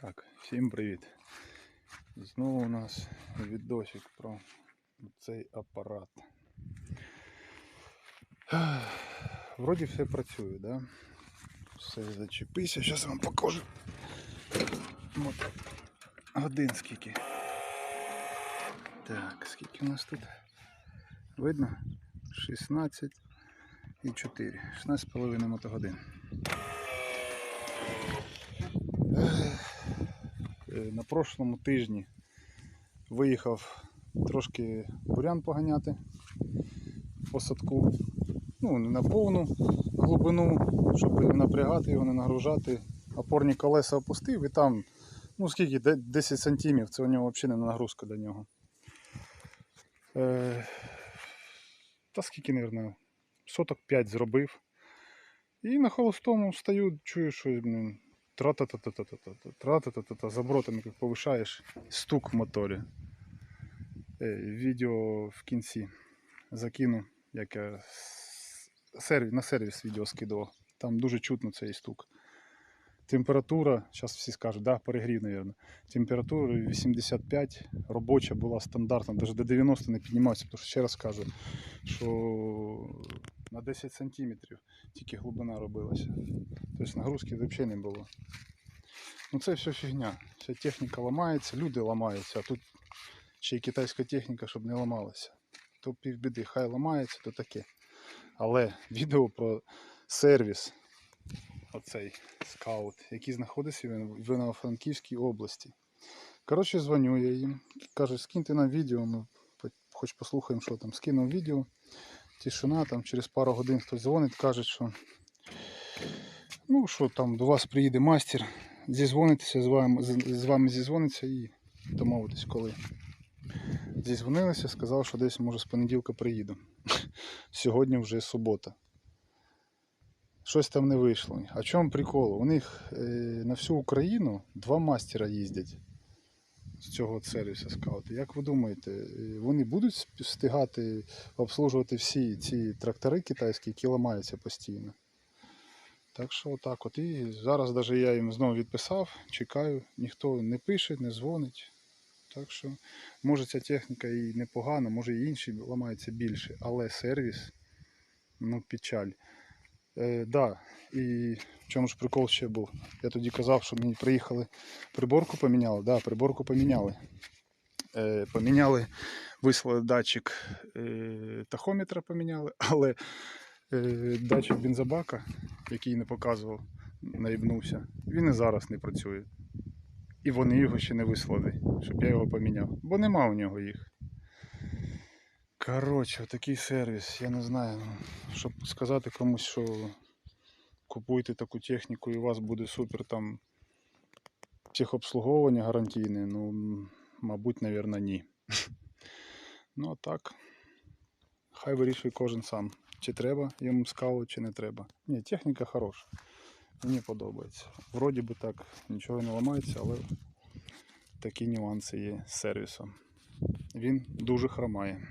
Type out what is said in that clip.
Так, всім привіт. Знову у нас відосик про цей апарат. Вроді все працює, да? Все зачепися, зараз вам покажу. От годин скільки. Так, скільки у нас тут? Видно? 16 і 4. 16,5 мотогодин. Е, На прошлому тижні виїхав трошки бурян поганяти по садку. Ну, не на повну глибину, щоб не напрягати його, не нагружати. Опорні колеса опустив і там, ну скільки, 10 сантимів, це у нього взагалі не нагрузка до нього. Е, та скільки, мабуть, соток 5 зробив. І на холостому стою, чую, що блін, тра-та-та-та-та-та-та, тра-та-та-та-та, з оборотами як повишаєш, стук в моторі. Відео в кінці закину, як я на сервіс відео скидував. Там дуже чутно цей стук. Температура, зараз всі скажуть, да, перегрів, мабуть. Температура 85, робоча була стандартна, навіть до 90 не піднімався, тому що ще раз кажу, що на 10 сантиметрів тільки глибина робилася. Тобто нагрузки взагалі не було. Ну це все фігня. Вся техніка ламається, люди ламаються, а тут ще й китайська техніка, щоб не ламалася. То півбіди, хай ламається, то таке. Але відео про сервіс, оцей скаут, який знаходиться в Івано-Франківській області. Коротше, дзвоню я їм. Кажу, скиньте нам відео, ми хоч послухаємо, що там. Скинув відео. Тишина, там через пару годин хтось дзвонить, каже, що ну що там до вас приїде мастер, зізвонитися з вами, з вами зізвониться і домовитись коли. Зізвонилися, сказав, що десь може з понеділка приїду. Сьогодні вже субота. Щось там не вийшло. А чому прикол? У них е, на всю Україну два мастера їздять з цього сервісу скаути. Як ви думаєте, е, вони будуть встигати обслужувати всі ці трактори китайські, які ламаються постійно? Так що отак от. І зараз навіть я їм знову відписав, чекаю, ніхто не пише, не дзвонить. Так що, може ця техніка і непогана, може і інші ламаються більше, але сервіс, ну, печаль. Е, да, і в чому ж прикол ще був? Я тоді казав, що мені приїхали, приборку поміняли. Да, приборку поміняли. Е, поміняли, вислали датчик е, тахометра поміняли, але е, датчик бензобака, який не показував, наїбнувся, він і зараз не працює. І вони його ще не вислали, щоб я його поміняв. Бо нема у нього їх. Коротше, такий сервіс, я не знаю. ну, Щоб сказати комусь, що купуйте таку техніку і у вас буде супер там техобслуговування гарантійне, ну, мабуть, навірно, ні. Ну а так, хай вирішує кожен сам, чи треба йому скаут, чи не треба. Ні, техніка хороша. Мені подобається. Вроді би так, нічого не ламається, але такі нюанси є з сервісом. Він дуже хромає.